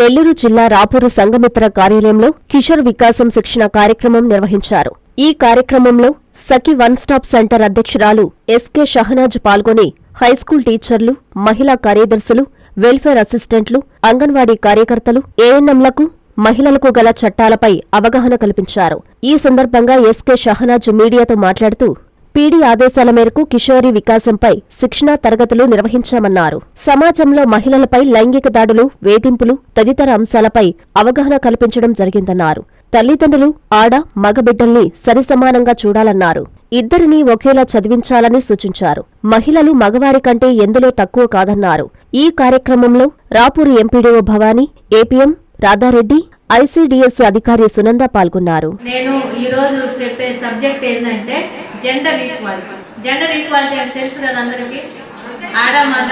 నెల్లూరు జిల్లా రాపూరు సంఘమిత్ర కార్యాలయంలో కిషోర్ వికాసం శిక్షణ కార్యక్రమం నిర్వహించారు. ఈ కార్యక్రమంలో సఖి వన్ స్టాప్ సెంటర్ అధ్యక్షురాలు ఎస్కే షహనాజ్ పాల్గొని హైస్కూల్ టీచర్లు మహిళా కార్యదర్శులు వెల్ఫేర్ అసిస్టెంట్లు అంగన్వాడీ కార్యకర్తలు ఏఎన్ఎంలకు మహిళలకు గల చట్టాలపై అవగాహన కల్పించారు. ఈ సందర్భంగా ఎస్కే షహనాజ్ మీడియాతో మాట్లాడుతూ పీడీ ఆదేశాల మేరకు కిషోరి వికాసంపై శిక్షణా తరగతులు నిర్వహించామన్నారు. సమాజంలో మహిళలపై లైంగిక దాడులు వేధింపులు తదితర అంశాలపై అవగాహన కల్పించడం జరిగిందన్నారు. తల్లిదండ్రులు ఆడ మగబిడ్డల్ని సరిసమానంగా చూడాలన్నారు. ఇద్దరినీ ఒకేలా చదివించాలని సూచించారు. మహిళలు మగవారి కంటే ఎందులో తక్కువ కాదన్నారు. ఈ కార్యక్రమంలో Rapur MPDO Bhavani APM Radha Reddy ICDS అధికారి సునంద పాల్గొన్నారు. నేను ఈరోజు చెప్పే సబ్జెక్ట్ ఏంటంటే జెండర్ ఈక్వాలిటీ జెండర్ ఈక్వాలిటీ అని తెలుసు కదా అందరికీ? ఆడ మగ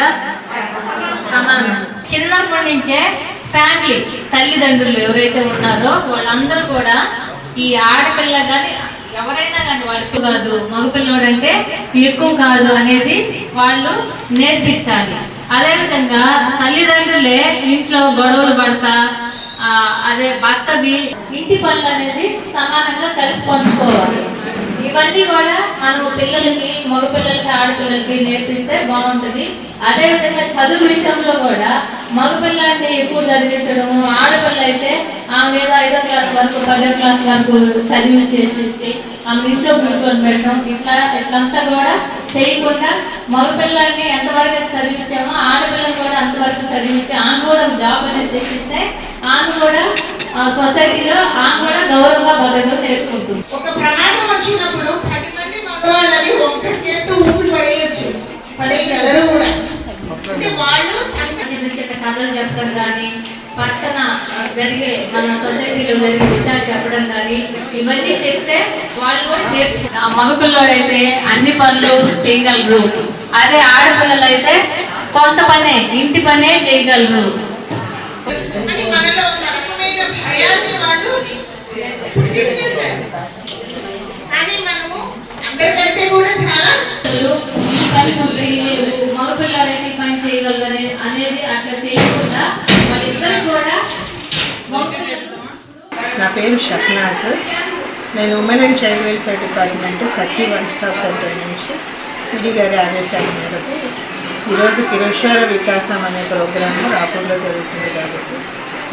సమానం. చిన్నప్పటి నుంచే ఫ్యామిలీ తల్లిదండ్రులు ఎవరైతే ఉన్నారో వాళ్ళందరూ కూడా ఈ ఆడపిల్ల కానీ ఎవరైనా కానీ వాడికి కాదు మగపిల్లడు ఎక్కువ కాదు అనేది వాళ్ళు నేర్పించాలి. అదేవిధంగా తల్లిదండ్రులే ఇంట్లో గొడవలు పడతా అదే భర్తది ఇంటి పనులు అనేది సమానంగా కలిసి పంచుకోవాలి. ఇవన్నీ కూడా మనం పిల్లలకి మగపిల్లలకి ఆడపిల్లలకి నేర్పిస్తే బాగుంటుంది. అదేవిధంగా చదువు విషయంలో కూడా మగపిల్లాన్ని ఎక్కువ చదివించడము ఆడపిల్ల అయితే ఆమె ఏదో ఐదో క్లాస్ వరకు పదో క్లాస్ వరకు చదివి చేసేసి ఆమె ఇంట్లో కూర్చొని పెట్టడం ఇట్లా ఇట్లంతా కూడా చేయకుండా మగపిల్లాన్ని ఎంతవరకు చదివించామో ఆడపిల్లని కూడా అంతవరకు చదివించి ఆమె కూడా జాబ్ అనేది తెచ్చిస్తే కూడా సొసైటీలో ఆమె కూడా గౌరవంగా బతకడం నేర్చుకుంటుంది ఒక ప్రమాదం వచ్చినప్పుడు పది మంది మగవాళ్ళని ఒక్క పడేయచ్చు. పడేయగలరు కూడా. అంటే వాళ్ళు చిన్న చిన్న కథలు చెప్పడం కానీ పట్టణ జరిగే మన సొసైటీలో జరిగే విషయాలు చెప్పడం కానీ ఇవన్నీ చెప్తే వాళ్ళు కూడా నేర్చుకుంటారు ఆ మగపిల్లోడైతే అన్ని పనులు చేయగలరు. అదే ఆడపిల్లలు అయితే కొంత పనే ఇంటి పనే చేయగలరు. వాళ్ళు కానీ మనము అందరికంటే కూడా చాలా ఈ పని చేయలేవు ఈ పని చేయగలరు అనేది అట్లా చేయకుండా వాళ్ళిద్దరు కూడా నా పేరు షహనాజ్. నేను women and child welfare department Sakhi one stop centre నుంచి పిడి గారి ఆదేశాల మేరకు ఈరోజు కిరోశ్వర వికాసం అనే ప్రోగ్రాము రాపూర్లో జరుగుతుంది కాబట్టి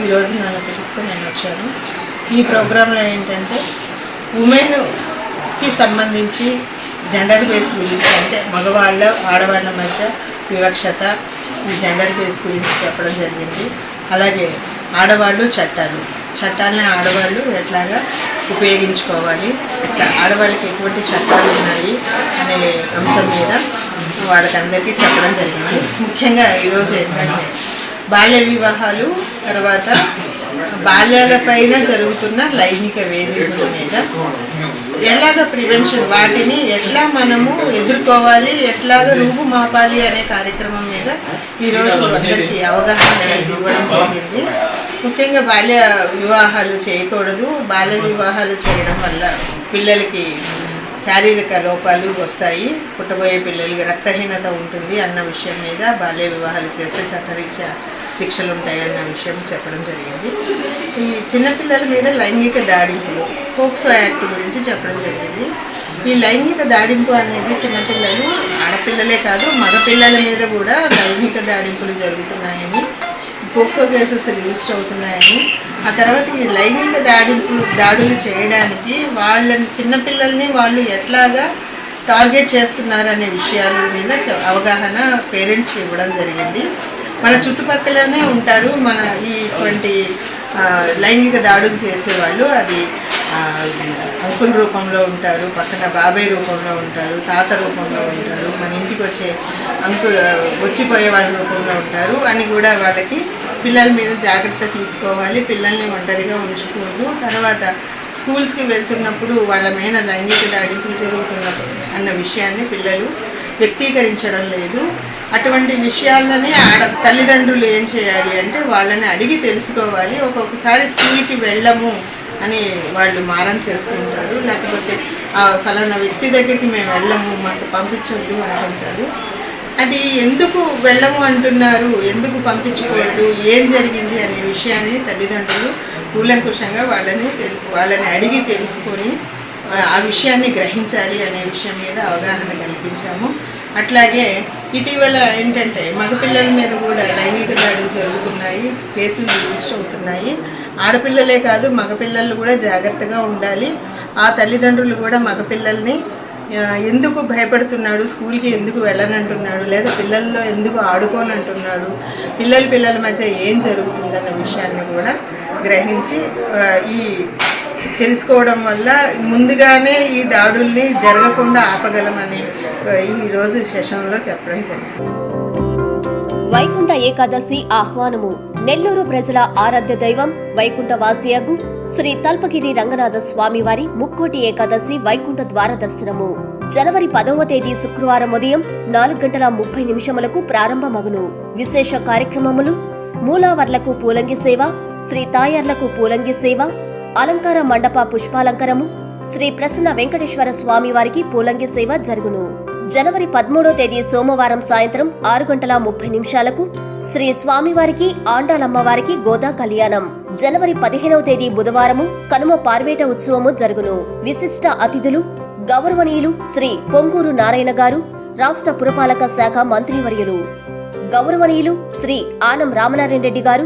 ఈరోజు నన్ను పిలిస్తే నేను వచ్చాను. ఈ ప్రోగ్రాంలో ఏంటంటే ఉమెన్కి సంబంధించి జెండర్ బేస్ గురించి అంటే మగవాళ్ళ ఆడవాళ్ళ మధ్య వివక్షత ఈ జెండర్ బేస్ గురించి చెప్పడం జరిగింది. అలాగే ఆడవాళ్ళు చట్టాలు. చట్టాలని ఆడవాళ్ళు ఎట్లాగా ఉపయోగించుకోవాలి? ఆడవాళ్ళకి ఎటువంటి చట్టాలు ఉన్నాయి అనే అంశం మీద వాళ్ళకందరికీ చెప్పడం జరిగింది. ముఖ్యంగా ఈరోజు ఏంటంటే బాల్య వివాహాలు తర్వాత బాల్యాలపైన జరుగుతున్న లైంగిక వేధింపుల మీద ఎలాగ ప్రివెన్షన్ వాటిని ఎట్లా మనము ఎదుర్కోవాలి ఎట్లాగ రూపుమాపాలి అనే కార్యక్రమం మీద ఈరోజు అందరికీ అవగాహన ఇవ్వడం జరిగింది. ముఖ్యంగా బాల్య వివాహాలు చేయకూడదు. బాల్య వివాహాలు చేయడం వల్ల పిల్లలకి శారీరక లోపాలు వస్తాయి. పుట్టబోయే పిల్లలకి రక్తహీనత ఉంటుంది అన్న విషయం మీద బాల్య వివాహాలు చేస్తే చట్టరీత్యా శిక్షలు ఉంటాయి అన్న విషయం చెప్పడం జరిగింది. ఈ చిన్నపిల్లల మీద లైంగిక దాడింపులు పోక్సో యాక్ట్ గురించి చెప్పడం జరిగింది. ఈ లైంగిక దాడింపు అనేది చిన్నపిల్లలు ఆడపిల్లలే కాదు మగపిల్లల మీద కూడా లైంగిక దాడింపులు జరుగుతున్నాయని పోక్సో కేసెస్ రిజిస్టర్ అవుతున్నాయని. ఆ తర్వాత ఈ లైంగిక దాడులు దాడులు చేయడానికి వాళ్ళని చిన్నపిల్లల్ని వాళ్ళు ఎట్లాగా టార్గెట్ చేస్తున్నారు అనే విషయాల మీద అవగాహన పేరెంట్స్కి ఇవ్వడం జరిగింది. మన చుట్టుపక్కలనే ఉంటారు. మన ఇటువంటి లైంగిక దాడులు చేసేవాళ్ళు. అది అంకుల్ రూపంలో ఉంటారు పక్కన బాబాయ్ రూపంలో ఉంటారు తాత రూపంలో ఉంటారు మన ఇంటికి వచ్చే అంకుల్ వచ్చిపోయే వాళ్ళ రూపంలో ఉంటారు అని కూడా వాళ్ళకి పిల్లల మీద జాగ్రత్త తీసుకోవాలి పిల్లల్ని ఒంటరిగా ఉంచుకుంటూ తర్వాత స్కూల్స్కి వెళ్తున్నప్పుడు వాళ్ళ మీద లైంగిక దాడింపులు జరుగుతున్న అన్న విషయాన్ని పిల్లలు వ్యక్తీకరించడం లేదు. అటువంటి విషయాలని ఆడ తల్లిదండ్రులు ఏం చేయాలి అంటే వాళ్ళని అడిగి తెలుసుకోవాలి. ఒక్కొక్కసారి స్కూల్కి వెళ్ళము అని వాళ్ళు మారం చేస్తుంటారు. లేకపోతే ఆ ఫలానా వ్యక్తి దగ్గరికి మేము వెళ్ళము మాకు పంపించొద్దు అంటుంటారు. అది ఎందుకు వెళ్ళము అంటున్నారు? ఎందుకు పంపించకూడదు? ఏం జరిగింది అనే విషయాన్ని తల్లిదండ్రులు కూలంకుషంగా వాళ్ళని తెలు వాళ్ళని అడిగి తెలుసుకొని ఆ విషయాన్ని గ్రహించాలి అనే విషయం మీద అవగాహన కల్పించాము. అట్లాగే ఇటీవల ఏంటంటే మగపిల్లల మీద కూడా లైంగిక దాడులు జరుగుతున్నాయి కేసులు రిజిస్టర్ అవుతున్నాయి. ఆడపిల్లలే కాదు మగపిల్లలు కూడా జాగ్రత్తగా ఉండాలి. ఆ తల్లిదండ్రులు కూడా మగపిల్లల్ని ఎందుకు భయపడుతున్నాడు స్కూల్కి ఎందుకు వెళ్ళనంటున్నాడు లేదా పిల్లల్లో ఎందుకు ఆడుకోనంటున్నాడు పిల్లలు పిల్లల మధ్య ఏం జరుగుతుందన్న విషయాన్ని కూడా గ్రహించి ఈ తెలుసుకోవడం వల్ల ముందుగానే ఈ దాడుల్ని జరగకుండా ఆపగలమని ఈరోజు సెషన్లో చెప్పడం జరిగింది. వైకుంఠ ఏకాదశి ఆహ్వానము. నెల్లూరు ప్రజల ఆరాధ్య దైవం వైకుంఠ వాసియగు శ్రీ తల్పగిరి రంగనాథ స్వామివారి ముక్కోటి ఏకాదశి వైకుంఠ ద్వార దర్శనము. జనవరి పదవ తేదీ శుక్రవారం ఉదయం నాలుగు గంటల ముప్పై నిమిషములకు ప్రారంభమగును. విశేష కార్యక్రమములు మూలావర్లకు పూలంగి సేవ శ్రీ తాయార్లకు పూలంగి సేవ అలంకార మండప పుష్పాలంకరము శ్రీ ప్రసన్న వెంకటేశ్వర స్వామి వారికి పూలంగి సేవ జరుగును. జనవరి పదమూడో తేదీ సోమవారం సాయంత్రం ఆరు గంటల ముప్పై నిమిషాలకు శ్రీ స్వామివారికి ఆండాలమ్మవారికి గోదా కళ్యాణం. జనవరి పదిహేనవ తేదీ బుధవారము కనుమ పార్వేట ఉత్సవము జరుగును. విశిష్ట అతిథులు గౌరవనీయులు శ్రీ పొంగూరు నారాయణ గారు రాష్ట్ర పురపాలక శాఖ మంత్రివర్యులు. గౌరవనీయులు శ్రీ ఆనం రామనారాయణ రెడ్డి గారు